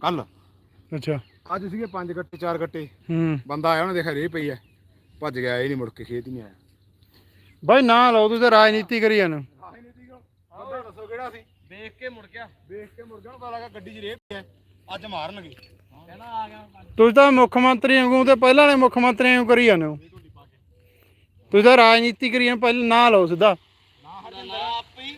ਕੱਲ ਅੱਛਾ। ਅੱਜ ਸੀਗੇ ਪੰਜ ਗੱਟੇ ਚਾਰ ਗੱਟੇ। ਹੂੰ। ਬੰਦਾ ਆਇਆ ਉਹਨੇ ਦੇਖਿਆ ਰੇ ਪਈ ਐ। ਭੱਜ ਗਿਆ ਇਹ ਨਹੀਂ ਮੁੜ ਕੇ ਖੇਤ ਹੀ ਨਹੀਂ ਆਇਆ। ਬਾਈ ਨਾ ਲਓ ਤੁਸੀਂ ਤਾਂ ਰਾਜਨੀਤੀ ਕਰੀ ਜਾਂਦੇ ਹੋ। ਆਹੀ ਨਹੀਂ ਸੀਗਾ ਬੰਦਾ ਦੱਸੋ ਕਿਹੜਾ ਸੀ? ਦੇਖ ਕੇ ਮੁੜ ਗਿਆ। ਦੇਖ ਕੇ ਮੁਰਗਾ ਨੂੰ ਪਤਾ ਲੱਗਾ ਗੱਡੀ 'ਚ ਰੇ ਪਈ ਐ। ਅੱਜ ਮਾਰਨਗੇ। ਕਹਿੰਦਾ ਆ ਗਿਆ। ਤੁਸੀਂ ਤਾਂ ਮੁੱਖ ਮੰਤਰੀ ਵਾਂਗੂ ਤੇ ਪਹਿਲਾਂ ਵਾਲੇ ਮੁੱਖ ਮੰਤਰੀ ਵਾਂਗੂ ਕਰੀ ਜਾਂਦੇ ਹੋ। ਤੁਸੀਂ ਤਾਂ ਰਾਜਨੀਤੀ ਕਰੀ ਜਾਂਦੇ ਪਹਿਲਾਂ ਨਾ ਲਓ ਸਿੱਧਾ। ਨਾ ਆਪੇ ਹੀ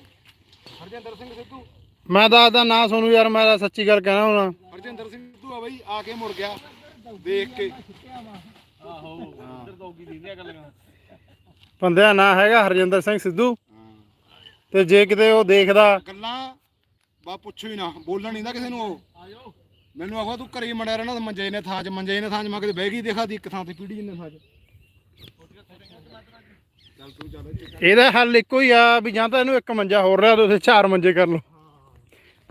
ਹਰਜਿੰਦਰ ਸਿੰਘ ਸਿੱਧੂ। ਮੈਂ ਦੱਸਦਾ ਨਾ ਸੋਨੂੰ ਯਾਰ ਮੈਂ ਤਾਂ ਸੱਚੀ ਗੱਲ ਕਹਿਣਾ ਹੁਣ। ਹਰਜਿੰਦਰ ਸਿੰਘ ਸਿੱਧੂ ਆ ਬਈ ਆ ਕੇ ਮੁੜ ਗਿਆ। ਦੇਖ ਕੇ। ਆਹੋ ਇੱਧਰ ਤੋਂ ਕੀ ਦਿੰਦੀਆਂ ਗੱਲਾਂ ਬੰਦਿਆ ਨਾਂ ਹੈਗਾ ਹਰਜਿੰਦਰ ਸਿੰਘ ਸਿੱਧੂ। ਤੇ ਜੇ ਕਿਤੇ ਉਹ ਦੇਖਦਾ। ਗੱਲਾਂ ਬਾ ਪੁੱਛੋ ਹੀ ਨਾ ਬੋਲਣ ਨਹੀਂ ਦਾ ਕਿਸੇ ਨੂੰ ਉਹ। ਮੈਨੂੰ ਆਖੋ ਤੂੰ ਘਰੇ ਹੀ ਮੜਿਆ ਰਹਿਣਾ ਤੇ ਮੰਜੇ ਨੇ ਥਾਂ 'ਚ ਮੰਜੇ ਨੇ ਥਾਂ 'ਚ ਮੈਂ ਕਿਤੇ ਬਹਿ ਗਈ ਦੇਖਾ ਦੀ ਇੱਕ ਥਾਂ ਤੇ ਪੀੜੀ ਜਿੰਨੇ ਥਾਂ 'ਚ। ਚੱਲ ਤੂੰ ਚੱਲ ਇੱਥੇ ਇਹਦਾ ਹੱਲ ਇੱਕੋ ਹੀ ਆ ਵੀ ਜਾਂ ਤਾਂ ਇਹਨੂੰ ਇੱਕ ਮੰਜਾ ਹੋਰ ਲਿਆ ਤੁਸੀਂ ਚਾਰ ਮੰਜੇ ਕਰ ਲਓ।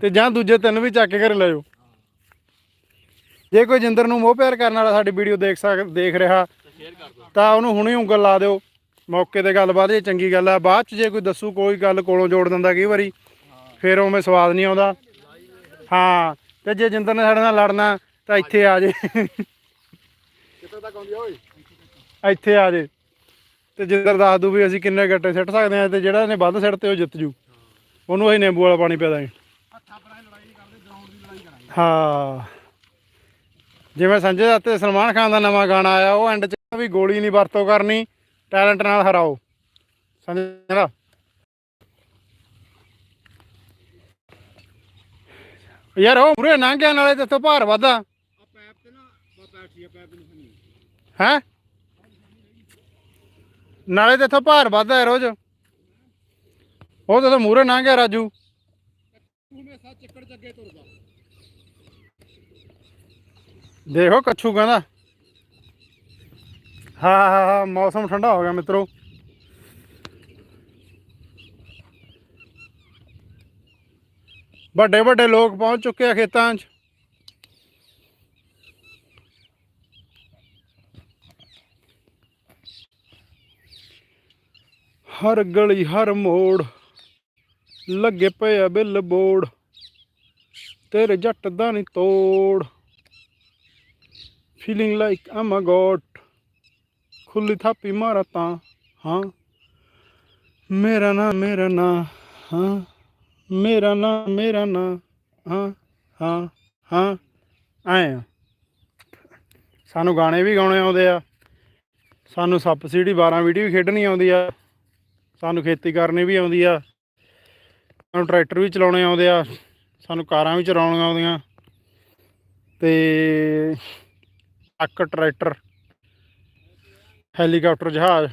ਤੇ ਜਾਂ ਦੂਜੇ ਤਿੰਨ ਵੀ ਚੱਕ ਕੇ ਘਰੇ ਲੈ ਜਾਓ। ਜੇ ਕੋਈ ਜਿੰਦਰ ਨੂੰ ਮੋਹ ਪਿਆਰ ਕਰਨ ਵਾਲਾ ਸਾਡੀ ਵੀਡੀਓ ਦੇਖ ਸਕ ਦੇਖ ਰਿਹਾ ਤਾਂ ਉਹਨੂੰ ਹੁਣੇ ਉਂਗਲ ਲਾ ਦਿਓ। ਮੌਕੇ ਤੇ ਗੱਲਬਾਤ ਇਹ ਚੰਗੀ ਗੱਲ ਆ ਬਾਅਦ ਚ ਜੇ ਕੋਈ ਦੱਸੂ ਕੋਈ ਗੱਲ ਕੋਲੋਂ ਜੋੜ ਦਿੰਦਾ ਕਈ ਵਾਰੀ ਫਿਰ ਉਵੇਂ ਸਵਾਦ ਨਹੀਂ ਆਉਂਦਾ। ਹਾਂ ਤੇ ਜੇ ਜਿੰਦਰ ਨੇ ਸਾਡੇ ਨਾਲ ਲੜਨਾ ਤਾਂ ਇੱਥੇ ਆ ਜੇ। ਕਿੱਥੇ ਤੱਕ ਆਉਂਦੀ ਓਏ? ਇੱਥੇ ਆ ਜੇ। ਤੇ ਜਿੰਦਰ ਦੱਸ ਦੂ ਵੀ ਅਸੀਂ ਕਿੰਨੇ ਗੱਟੇ ਸਿੱਟ ਸਕਦੇ ਆ ਤੇ ਜਿਹੜਾ ਇਹਨੇ ਵੱਧ ਸਿੱਟ ਤੇ ਉਹ ਜਿੱਤ ਜੂ। ਉਹਨੂੰ ਅਸੀਂ ਨਿੰਬੂ ਵਾਲਾ ਪਾਣੀ ਪਿਆ ਦਾਂਗੇ। ਹਾਂ। ਜਿਵੇਂ ਸੰਜੇ ਦੱਤ ਤੇ ਸਲਮਾਨ ਖਾਨ ਦਾ ਨਵਾਂ ਗਾਣਾ ਆਇਆ, ਉਹ ਐਂਡ 'ਚ ਵੀ ਗੋਲੀ ਨਹੀਂ ਵਰਤੋਂ ਕਰਨੀ ਟੈਲੈਂਟ ਨਾਲ ਹਰਾਓ। ਸੰਜੇ ਦਾ ਯਾਰ ਉਹ ਪੂਰੇ ਨਾਂਗਿਆਂ ਨਾਲੇ ਤੇ ਤੋਂ ਭਾਰ ਵਾਦਾ ਆ ਪੈਪ ਤੇ ਨਾ ਬਾ ਪੈਪ ਆ ਪੈਪ ਨਹੀਂ ਸੁਣੀ ਹੈ? ਨਾਲੇ ਤੇ ਇੱਥੋਂ ਭਾਰ ਵੱਧਦਾ ਹੈ ਰੋਜ਼। ਉਹ ਤਾਂ ਮੂਰੇ ਲੰਘ ਗਿਆ ਰਾਜੂ। ਹਮੇਸ਼ਾ ਚੱਕੜ ਚ ਤੁਰਦਾ ਦੇਖੋ ਕੱਛੂ ਕਹਿੰਦਾ। ਹਾਂ ਹਾਂ ਹਾਂ, ਮੌਸਮ ਠੰਡਾ ਹੋ ਗਿਆ ਮਿੱਤਰੋ। ਵੱਡੇ ਵੱਡੇ ਲੋਕ ਪਹੁੰਚ ਚੁੱਕੇ ਆ ਖੇਤਾਂ 'ਚ। ਹਰ ਗਲੀ, ਹਰ ਮੋੜ ਲੱਗੇ ਪਏ ਆ ਬਿੱਲ ਬੋਰਡ ਤੇਰੇ ਜੱਟ ਦਾ ਨਹੀਂ ਤੋੜ। Feeling like I'm a god ਖੁੱਲੀ ਥਾਪੀ ਮਾਰਾ ਤਾਂ, ਹਾਂ। ਮੇਰਾ ਨਾ ਮੇਰਾ ਨਾ, ਹਾਂ। ਮੇਰਾ ਨਾ ਮੇਰਾ ਨਾ, ਹਾਂ ਹਾਂ ਹਾਂ। ਆਏ ਸਾਨੂੰ ਗਾਣੇ ਵੀ ਗਾਉਣੇ ਆਉਂਦੇ ਆ। ਸਾਨੂੰ ਸੱਪ ਸੀੜੀ 12 ਵੀਡੀਓ ਵੀ ਖੇਡਣੀ ਆਉਂਦੀ ਆ। ਸਾਨੂੰ ਖੇਤੀ ਕਰਨੀ ਵੀ ਆਉਂਦੀ ਆ। ਸਾਨੂੰ ਟਰੈਕਟਰ ਵੀ ਚਲਾਉਣੇ ਆਉਂਦੇ ਆ। ਸਾਨੂੰ ਕਾਰਾਂ ਵੀ ਚਲਾਉਣੀਆਂ ਆਉਂਦੀਆਂ। ਤੇ ਟਰੱਕ ਟਰੈਕਟਰ, ਹੈਲੀਕਾਪਟਰ, ਜਹਾਜ਼।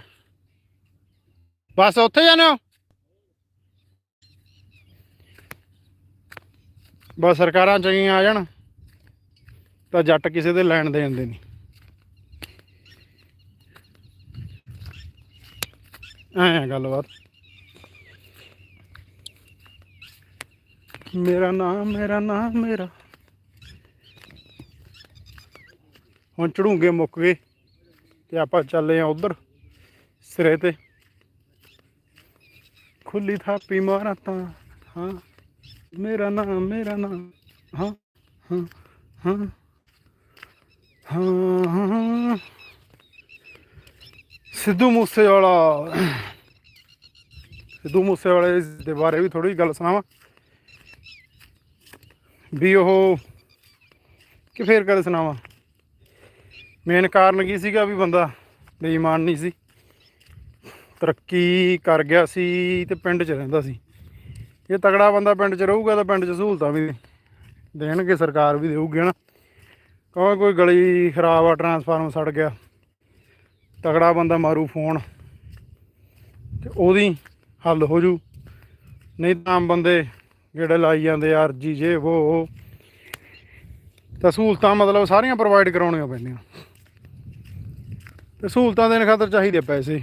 ਬਸ ਉੱਥੇ ਜਾਣੇ ਹੋ? ਬਸ ਸਰਕਾਰਾਂ ਚੰਗੀਆਂ ਆ ਜਾਣ, ਤਾਂ ਜੱਟ ਕਿਸੇ ਦੇ ਲੈਣ ਦੇਣ ਦੇ ਨਹੀਂ। ਐਂ ਗੱਲਬਾਤ। ਮੇਰਾ ਨਾਮ ਮੇਰਾ ਨਾਮ, ਮੇਰਾ ਹੁਣ ਚੜੂਗੇ ਮੁੱਕ ਗਏ ਤੇ ਆਪਾਂ ਚੱਲੇ ਆ ਉਧਰ ਸਿਰੇ ਤੇ। ਖੁੱਲੀ ਥਾਪੀ ਮਾਰਾਂ ਤਾਂ, ਹਾਂ। ਮੇਰਾ ਨਾਮ ਮੇਰਾ ਨਾਮ, ਹਾਂ ਹਾਂ ਹਾਂ ਹਾਂ ਹਾਂ। ਸਿੱਧੂ ਮੂਸੇਵਾਲਾ। ਸਿੱਧੂ ਮੂਸੇਵਾਲੇ ਦੇ ਬਾਰੇ ਵੀ ਥੋੜੀ ਗੱਲ ਸੁਣਾਵਾਂ। ਵੀ ਉਹ ਕਿ ਫੇਰ ਕਦੇ ਸੁਣਾਵਾਂ? ਮੇਨ ਕਾਰਨ ਕੀ ਸੀਗਾ ਵੀ ਬੰਦਾ ਬੇਈਮਾਨ ਨਹੀਂ ਸੀ? ਤਰੱਕੀ ਕਰ ਗਿਆ ਸੀ ਤੇ ਪਿੰਡ 'ਚ ਰਹਿੰਦਾ ਸੀ। ਜੇ ਤਗੜਾ ਬੰਦਾ ਪਿੰਡ 'ਚ ਰਹੂਗਾ ਤਾਂ ਪਿੰਡ 'ਚ ਸਹੂਲਤਾਂ ਵੀ ਦੇਣਗੇ, ਸਰਕਾਰ ਵੀ ਦੇਊਗੀ, ਹਨਾ? ਕਹੋ ਕੋਈ ਗਲੀ ਖਰਾਬ ਆ ਟਰਾਂਸਫਾਰਮ ਸੜ ਗਿਆ ਤਗੜਾ ਬੰਦਾ ਮਾਰੂ ਫੋਨ ਤੇ ਉਹਦੀ ਹੱਲ ਹੋ ਜੂ। ਨਹੀਂ ਤਾਂ ਆਮ ਬੰਦੇ ਜਿਹੜੇ ਲਾਈ ਜਾਂਦੇ ਆ, ਅਰਜੀ ਜੇ ਉਹ ਤਾਂ ਸਹੂਲਤਾਂ ਮਤਲਬ ਸਾਰੀਆਂ ਪ੍ਰੋਵਾਈਡ ਕਰਾਉਣੀਆਂ ਪੈਂਦੀਆਂ। ਤੇ ਸਹੂਲਤਾਂ ਦੇਣ ਖਾਤਰ ਚਾਹੀਦੇ ਪੈਸੇ।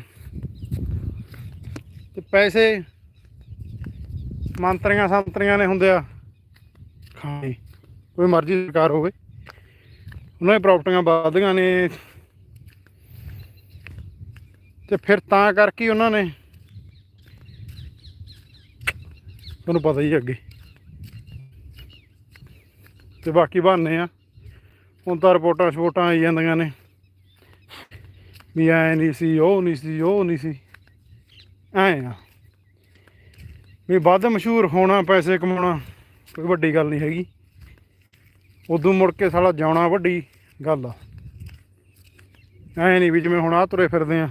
ਤੇ ਪੈਸੇ ਮੰਤਰੀਆਂ ਸੰਤਰੀਆਂ ਨੇ ਹੁੰਦੇ ਆ, ਖਾਣੇ। ਕੋਈ ਮਰਜ਼ੀ ਸਰਕਾਰ ਹੋਵੇ। ਉਹਨਾਂ ਦੀ ਪ੍ਰਾਪਰਟੀਆਂ ਵੱਧਦੀਆਂ ਨੇ। ਤੇ ਫਿਰ ਤਾਂ ਕਰਕੇ ਉਹਨਾਂ ਨੇ ਤੁਹਾਨੂੰ ਪਤਾ ਹੀ ਅੱਗੇ। ਤੇ ਬਾਕੀ ਬਹਾਨੇ ਆ। ਹੁਣ ਤਾਂ ਰਿਪੋਰਟਾਂ ਸਪੋਰਟਾਂ ਆਈ ਜਾਂਦੀਆਂ ਨੇ। ਵੀ ਐ ਨਹੀਂ ਸੀ, ਉਹ ਨਹੀਂ ਸੀ, ਉਹ ਨਹੀਂ ਸੀ। ਐ ਆ। ਵੀ ਵੱਧ ਮਸ਼ਹੂਰ ਹੋਣਾ, ਪੈਸੇ ਕਮਾਉਣਾ ਕੋਈ ਵੱਡੀ ਗੱਲ ਨਹੀਂ ਹੈਗੀ। ਉਦੋਂ ਮੁੜ ਕੇ ਸਾਲਾ ਜਾਣਾ ਵੱਡੀ ਗੱਲ ਆ। ਐ ਨਹੀਂ ਵੀ ਜਿਵੇਂ ਹੁਣ ਆ ਤੁਰੇ ਫਿਰਦੇ ਆ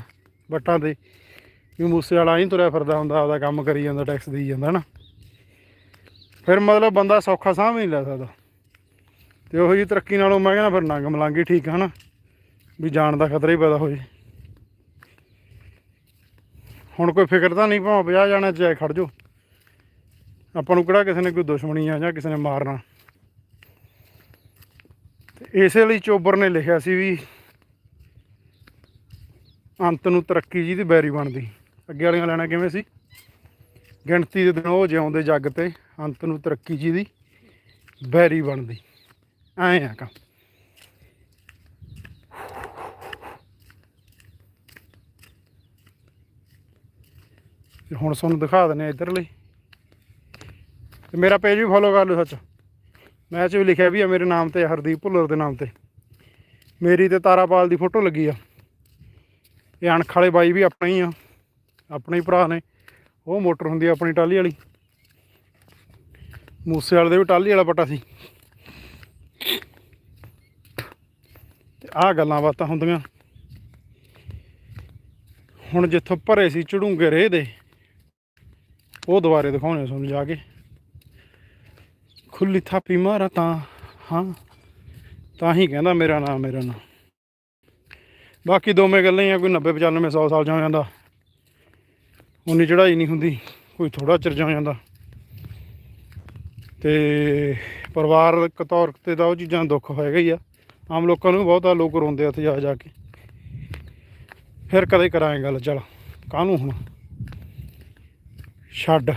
ਵੱਟਾਂ ਤੇ, ਵੀ ਮੂਸੇ ਵਾਲਾ ਹੀ ਤੁਰਿਆ ਫਿਰਦਾ ਹੁੰਦਾ, ਆਪਦਾ ਕੰਮ ਕਰੀ ਜਾਂਦਾ ਟੈਕਸ ਦੇਈ ਜਾਂਦਾ ਨਾ ਫਿਰ ਮਤਲਬ ਬੰਦਾ ਸੌਖਾ ਸਾਹ ਵੀ ਨਹੀਂ ਲੈ ਸਕਦਾ। ਤੇ ਉਹੋ ਜੀ ਤਰੱਕੀ ਨਾਲੋਂ ਮੈਂ ਕਹਿੰਦਾ ਫਿਰ ਨੰਗ ਮਲਾਂਗੀ ਠੀਕ ਆ ਨਾ ਵੀ ਜਾਣ ਦਾ ਖਤਰਾ ਹੀ ਪੈਦਾ ਹੋ ਹੁਣ ਕੋਈ ਫਿਕਰ ਤਾਂ ਨਹੀਂ ਭਾਵੇਂ 50 ਜਾਣਾ ਚਾਹੇ ਖੜ ਜੋ ਆਪਾਂ ਨੂੰ ਕਿਹੜਾ ਕਿਸੇ ਨੇ ਕੋਈ ਦੁਸ਼ਮਣੀ ਆ ਜਾਂ ਕਿਸੇ ਨੇ ਮਾਰਨਾ। ਇਸੇ ਲਈ ਚੋਬਰ ਨੇ ਲਿਖਿਆ ਸੀ ਵੀ ਅੰਤ ਨੂੰ ਤਰੱਕੀ ਜੀ ਦੀ ਬੈਰੀ ਬਣਦੀ। ਅੱਗੇ ਵਾਲੀਆਂ ਲੈਣਾ ਕਿਵੇਂ ਸੀ? ਗਿਣਤੀ ਦੇ ਦਿਨ ਉਹ ਜਿਉਂਦੇ ਜੱਗ ਤੇ ਅੰਤ ਨੂੰ ਤਰੱਕੀ ਜੀ ਦੀ ਬੈਰੀ ਬਣਦੀ। ਐਂ ਆ ਕੰਮ। ਤੇ ਹੁਣ ਤੁਹਾਨੂੰ ਦਿਖਾ ਦਿੰਦੇ ਆ ਇੱਧਰਲੇ। ਤੇ ਮੇਰਾ ਪੇਜ ਵੀ ਫੋਲੋ ਕਰ ਲਓ ਸੱਚ। ਮੈਂ 'ਚ ਵੀ ਲਿਖਿਆ ਵੀ ਆ ਮੇਰੇ ਨਾਮ ਤੇ, ਹਰਦੀਪ ਭੁੱਲਰ ਦੇ ਨਾਮ ਤੇ। ਮੇਰੀ ਤੇ ਤਾਰਾਪਾਲ ਦੀ ਫੋਟੋ ਲੱਗੀ ਆ। ਇਹ ਅਣਖ ਵਾਲੇ ਬਾਈ ਵੀ ਆਪਣੇ ਹੀ ਆ, ਆਪਣੇ ਹੀ ਭਰਾ ਨੇ। ਉਹ ਮੋਟਰ ਹੁੰਦੀ ਆ ਆਪਣੀ ਟਾਲੀ ਵਾਲੀ। ਮੂਸੇ ਵਾਲੇ ਦੇ ਵੀ ਟਾਲੀ ਵਾਲਾ ਪੱਟਾ ਸੀ। ਤੇ ਆਹ ਗੱਲਾਂ ਬਾਤਾਂ ਹੁੰਦੀਆਂ। ਹੁਣ ਜਿੱਥੋਂ ਭਰੇ ਸੀ ਝੜੂੰਗੇ ਰੇਹ ਦੇ। ਉਹ ਦੁਬਾਰੇ ਦਿਖਾਉਣੇ ਤੁਹਾਨੂੰ ਜਾ ਕੇ। ਖੁੱਲੀ ਥਾਪੀ ਮਾਰਾ ਤਾਂ, ਹਾਂ, ਤਾਂ ਹੀ ਕਹਿੰਦਾ ਮੇਰਾ ਨਾਮ ਮੇਰਾ ਨਾਮ। ਬਾਕੀ ਦੋਵੇਂ ਗੱਲਾਂ ਹੀ ਆ, ਕੋਈ 90 95 100 ਸਾਲ ਜਾ ਜਾਂਦਾ। ਉਨੀ ਚੜਾਈ ਨਹੀਂ ਹੁੰਦੀ, ਕੋਈ ਥੋੜਾ ਚਿਰ ਜਾ ਜਾਂਦਾ। ਤੇ ਪਰਿਵਾਰਕ ਤੌਰ ਤੇ ਤਾਂ ਉਹ ਚੀਜ਼ਾਂ ਦੁੱਖ ਹੋਏਗਾ ਹੀ ਆ। ਆਮ ਲੋਕਾਂ ਨੂੰ ਵੀ ਬਹੁਤਾ ਲੋਕ ਰੋਂਦੇ ਆ ਉੱਥੇ ਜਾ ਜਾ ਕੇ। ਫਿਰ ਕਦੇ ਕਰਾਂਗੇ ਗੱਲ, ਚੱਲ, ਕਾਹਨੂੰ ਹੁਣ? ਛੱਡ।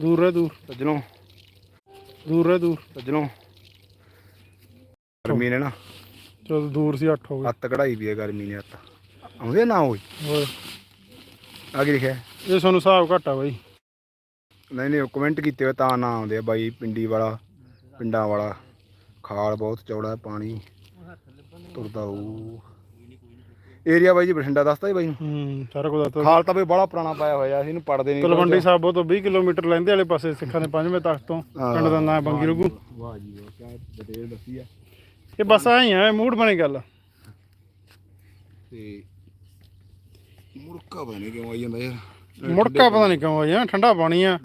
ਦੂਰ ਦੂਰ ਸੱਜਣੋ ਦੂਰ ਦੂਰ ਸੱਜਣੋ ਗਰਮੀ ਨੇ ਨਾ ਚਲ ਦੂਰ ਸੀ 8 ਹੋ ਗਏ। ਹੱਤ ਕਢਾਈ ਵੀ ਹੈ ਗਰਮੀ ਨੇ ਹੱਤ ਆਉਂਦੇ ਨਾ ਹੋਈ ਹੋਰ। ਆ ਕੀ ਲਿਖਿਆ? ਇਹ ਸਾਨੂੰ ਹਿਸਾਬ ਘੱਟ ਬਾਈ। ਨਹੀਂ ਨਹੀਂ ਕਮੈਂਟ ਕੀਤੇ ਹੋਏ ਤਾਂ ਨਾ ਆਉਂਦੇ ਆ ਬਾਈ ਪਿੰਡੀ ਵਾਲਾ ਪਿੰਡਾਂ ਵਾਲਾ। ਖਾਲ ਬਹੁਤ ਚੌੜਾ ਪਾਣੀ। ਤੁਰਦਾ ਹੋਊ। ਏਰੀਆ ਬਾਈ ਜੀ ਬਠਿੰਡਾ ਦੱਸਦਾ ਜੀ ਬਾਈ ਨੂੰ। ਹੂੰ ਸਾਰਾ ਕੁਝ ਦੱਸਦਾ ਖਾਲ ਤਾਂ ਬਈ ਬੜਾ ਪੁਰਾਣਾ ਪਾਇਆ ਹੋਇਆ ਅਸੀਂ ਇਹਨੂੰ ਪੜਦੇ ਨਹੀਂ ਤਲਵੰਡੀ ਸਾਬੋ ਤੋਂ 20 ਕਿਲੋਮੀਟਰ ਲੈਂਦੇ ਵਾਲੇ ਪਾਸੇ ਸਿੱਖਾਂ ਦੇ ਪੰਜਵੇਂ ਤਖਤ ਤੋਂ ਪਿੰਡ ਦਾ ਨਾਂ ਹੈ ਬੰਗੀ ਰੁਗੂ। ਵਾਹ ਜੀ ਵਾਹ ਕਿਆ ਡਿਟੇਲ ਦੱਸੀ ਆ। ਇਹ ਬਸ ਆਈ ਆ ਮੂਡ ਬਣੀ ਗੱਲ। ਤੇ ਮੁੜਕਾ ਪਤਾ ਨਹੀਂ ਕਿਉਂ ਆਈ ਜਾਂਦਾ ਯਾਰ। ਮੁੜਕਾ ਪਤਾ ਨਹੀਂ ਕਿਉਂ ਆਇਆ ਠੰਡਾ ਪਾਣੀ ਆ।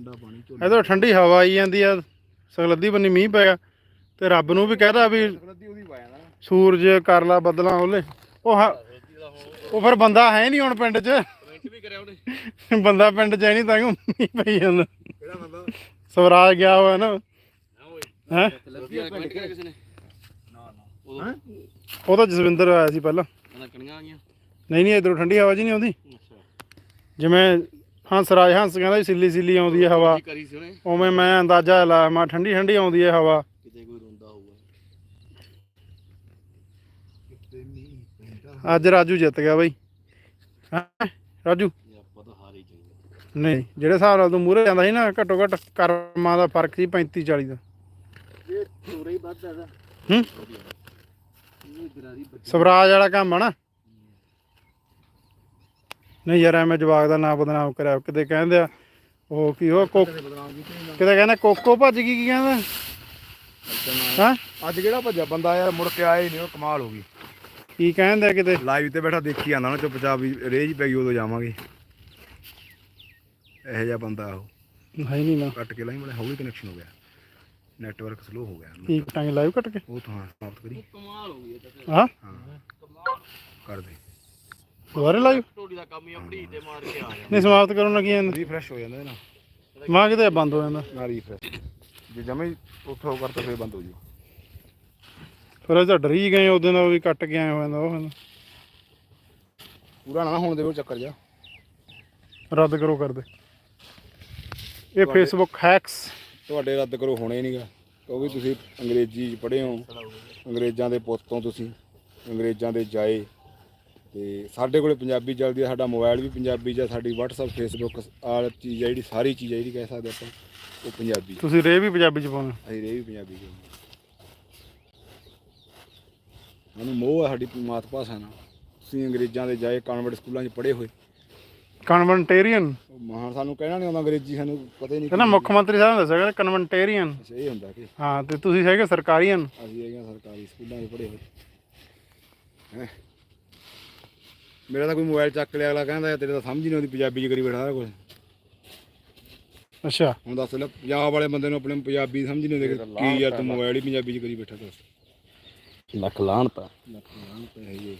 ਇਧਰ ਠੰਡੀ ਹਵਾ ਆਈ ਜਾਂਦੀ ਆ ਸਗਲੱਦੀ ਬੰਨੀ ਮੀਂਹ ਪੈ ਗਿਆ। ਤੇ ਰੱਬ ਨੂੰ ਵੀ ਕਹਦਾ ਵੀ ਸੂਰਜ ਕਰ ਲਾ ਬੱਦਲਾਂ ਉਹਲੇ। ਉਹ ਉਹ ਫਿਰ ਬੰਦਾ ਹੈ ਨਹੀਂ ਹੁਣ ਪਿੰਡ 'ਚ। ਕਮੈਂਟ ਵੀ ਕਰਿਆ ਉਹਨੇ। ਬੰਦਾ ਪਿੰਡ 'ਚ ਹੈ ਨਹੀਂ ਤਾਂ ਪਈ ਜਾਂਦਾ। ਕਿਹੜਾ ਬੰਦਾ? ਸਵਰਾਜ ਗਿਆ ਹੋਇਆ ਨਾ। ਹਾਂ ਓਏ। ਹੈ? ਲੱਭੀ ਕਮੈਂਟ ਕਰਿਆ ਕਿਸੇ ਨੇ? ਨਾ ਨਾ। ਉਦੋਂ ਉਹ ਤਾਂ ਜਸਵਿੰਦਰ ਆਇਆ ਸੀ ਪਹਿਲਾਂ। ਨਹੀਂ ਨਹੀਂ ਇਧਰੋਂ ਠੰਡੀ ਹਵਾ ਜੀ ਨਹੀਂ ਆਉਂਦੀ। ਅੱਛਾ। ਜਿਵੇਂ ਹੰਸਰਾਜ ਹੰਸ ਕਹਿੰਦਾ ਸੀ ਸਿੱਲੀ ਸਿੱਲੀ ਆਉਂਦੀ ਹੈ ਹਵਾ। ਕੀ ਕਰੀ ਸੀ ਉਹਨੇ? ਉਵੇਂ ਮੈਂ ਅੰਦਾਜ਼ਾ ਲਾਇਆ ਮੈਂ ਠੰਡੀ ਠੰਡੀ ਆਉਂਦੀ ਹੈ ਹਵਾ ਕਿਤੇ ਕੋਈ ਰੋਂਦਾ ਹੋਊਗਾ ਅੱਜ ਰਾਜੂ ਜਿੱਤ ਗਿਆ ਬਾਈ। ਹੈਂ? ਰਾਜੂ? ਨਹੀਂ ਜਿਹੜੇ ਹਿਸਾਬ ਨਾਲ ਤੂੰ ਮੂਹਰੇ ਜਾਂਦਾ ਸੀ ਨਾ ਘੱਟੋ ਘੱਟ ਕਰਮਾਂ ਦਾ ਫ਼ਰਕ ਸੀ 35 40 ਦਾ। ਇਹ ਥੋੜਾ ਹੀ? ਵੱਧ ਹੂੰ ਸਵਰਾਜ ਵਾਲਾ ਕੰਮ ਆ ਨਾ। ਨਹੀਂ ਯਾਰ ਐਵੇਂ ਜਵਾਗ ਦਾ ਨਾਂ ਬਦਨਾਮ ਕਰਿਆ। ਕਿਤੇ ਕਹਿੰਦੇ ਆ ਉਹ ਕੀ ਉਹ ਕੋਕ ਕਿਤੇ ਕਹਿੰਦਾ ਕੋਕੋ ਭੱਜ ਗਈ ਕੀ ਕਹਿੰਦਾ ਹਾਂ? ਅੱਜ ਕਿਹੜਾ ਭੱਜਿਆ? ਬੰਦਾ ਯਾਰ ਮੁੜ ਕੇ ਆਇਆ ਹੀ ਨਹੀਂ ਉਹ ਕਮਾਲ ਹੋ ਗਈ। ਕੀ ਕਹਿੰਦੇ ਕਿਤੇ? ਲਾਈਵ ਤੇ ਬੈਠਾ ਦੇਖੀ ਜਾਂਦਾ ਨਾ ਚੁੱਪਚਾਪ ਵੀ ਰੇਜ ਪੈ ਗਈ ਉਦੋਂ ਜਾਵਾਂਗੇ। ਇਹੋ ਜਿਹਾ ਬੰਦਾ ਉਹ। ਹੈ ਨਹੀਂ ਨਾ। ਕੱਟ ਕੇ ਲਾਈ ਮਲੇ ਹੌਲੀ ਕਨੈਕਸ਼ਨ ਹੋ ਗਿਆ। ਨੈਟਵਰਕ ਸਲੋ ਹੋ ਗਿਆ। ਕੀ ਕਟਾਂਗੇ ਲਾਈਵ ਕੱਟ ਕੇ। ਉਹ ਤਾਂ ਹਾਂ ਸਮਾਪਤ ਕਰੀ। ਕਮਾਲ ਹੋ ਗਈ ਇਹ ਤਾਂ ਫਿਰ। ਹਾਂ? ਹਾਂ। ਕਮਾਲ ਕਰ ਦੇ। ਦੁਬਾਰੇ ਲਾਈਵ ਟੋਡੀ ਦਾ ਕੰਮ ਹੀ ਆਪਣੀ ਤੇ ਮਾਰ ਕੇ ਆ ਗਿਆ ਨਹੀਂ ਸਮਾਪਤ ਕਰੋ ਨਾ ਕੀ ਜਾਂਦਾ ਰੀਫਰੈਸ਼ ਹੋ ਜਾਂਦਾ ਇਹ ਨਾ ਮਾਂ ਕਿਤੇ ਬੰਦ ਹੋ ਜਾਂਦਾ। ਨਾ ਰੀਫਰੈਸ਼ ਜੇ ਜਮੇ ਉੱਥੋਂ ਕਰਤਾ ਫੇਰ ਬੰਦ ਹੋ ਜੂ। ਫਿਰ ਅਸੀਂ ਤਾਂ ਡਰੀ ਗਏ ਉਹਦੇ ਨਾਲ ਵੀ ਕੱਟ ਕੇ ਆਏ ਹੋਏ ਨੇ ਉਹ ਪੂਰਾ ਨਾ ਹੋਣ ਦੇਵੇ ਚੱਕਰ ਜਾ ਰੱਦ ਕਰੋ ਕਰ ਦੇ ਇਹ ਫੇਸਬੁੱਕ ਹੈਕਸ ਤੁਹਾਡੇ ਰੱਦ ਕਰੋ ਹੋਣੇ ਨਹੀਂਗਾ। ਕਿਉਂਕਿ ਤੁਸੀਂ ਅੰਗਰੇਜ਼ੀ ਚ ਪੜ੍ਹੇ ਹੋ। ਅੰਗਰੇਜ਼ਾਂ ਦੇ ਪੁੱਤ ਤੋਂ ਤੁਸੀਂ। ਅੰਗਰੇਜ਼ਾਂ ਦੇ ਜਾਏ। ਤੇ ਸਾਡੇ ਕੋਲੇ ਪੰਜਾਬੀ ਚੱਲਦੀ ਆ ਸਾਡਾ ਮੋਬਾਈਲ ਵੀ ਪੰਜਾਬੀ ਆ ਸਾਡੀ WhatsApp Facebook ਆਲ ਚੀਜ਼ ਜਿਹੜੀ ਸਾਰੀ ਚੀਜ਼ ਜਿਹੜੀ ਕਹਿ ਸਕਦੇ ਆਪਾਂ। ਉਹ ਪੰਜਾਬੀ ਤੁਸੀਂ ਰੇ ਵੀ ਪੰਜਾਬੀ ਚ ਪਾਉਣੇ ਅਸੀਂ ਰੇ ਵੀ ਪੰਜਾਬੀ ਚ ਸਾਨੂੰ ਮੋਹ ਆ ਸਾਡੀ ਮਾਤ ਭਾਸ਼ਾ ਨਾਲ। ਤੁਸੀਂ ਅੰਗਰੇਜ਼ਾਂ ਦੇ ਜਾਏ ਕਨਵੈਂਟ ਸਕੂਲਾਂ 'ਚ ਪੜ੍ਹੇ ਹੋਏ। ਕਨਵੈਂਟੇਰੀਅਨ? ਉਹ ਮਹਾਨ ਸਾਨੂੰ ਕਹਿਣਾ ਨਹੀਂ ਆਉਂਦਾ ਅੰਗਰੇਜ਼ੀ ਸਾਨੂੰ ਪਤਾ ਹੀ ਨਹੀਂ ਕਹਿੰਦਾ ਮੁੱਖ ਮੰਤਰੀ ਸਾਹਿਬ ਨੇ ਦੱਸਿਆ ਕਹਿੰਦਾ ਕਨਵੈਂਟੇਰੀਅਨ। ਅੱਛਾ, ਇਹ ਹੁੰਦਾ ਕਿ ਹਾਂ ਤੇ ਤੁਸੀਂ ਹੈਗੇ ਸਰਕਾਰੀਅਨ? ਅਸੀਂ ਹੈਗੇ ਹਾਂ ਸਰਕਾਰੀ ਸਕੂਲਾਂ 'ਚ ਪੜ੍ਹੇ ਹੋਏ। ਹੈਂ? ਮੇਰਾ ਤਾਂ ਕੋਈ ਮੋਬਾਈਲ ਚੱਕ ਲਿਆ ਅਗਲਾ ਕਹਿੰਦਾ ਯਾਰ ਤੇਰੇ ਤਾਂ ਸਮਝ ਹੀ ਨਹੀਂ ਆਉਂਦੀ ਪੰਜਾਬੀ 'ਚ ਕਰੀ ਬੈਠਾ ਸਾਰਾ ਕੁਝ ਅੱਛਾ। ਹੁਣ ਦੱਸ ਲੈ ਪੰਜਾਬ ਵਾਲੇ ਬੰਦੇ ਨੂੰ ਆਪਣੇ ਪੰਜਾਬੀ ਸਮਝ ਨਹੀਂ ਆਉਂਦੀ ਕਿ ਕੀ ਯਾਰ ਤੂੰ ਮੋਬਾਈਲ ਹੀ ਪੰਜਾਬੀ 'ਚ ਕਰੀ ਬੈਠਾ ਦੱਸ। ਲੱਖ ਲਾਹਣ ਤਾਂ। ਲੱਖ ਲਾਹਣ ਤੇ ਹੈ ਹੀ।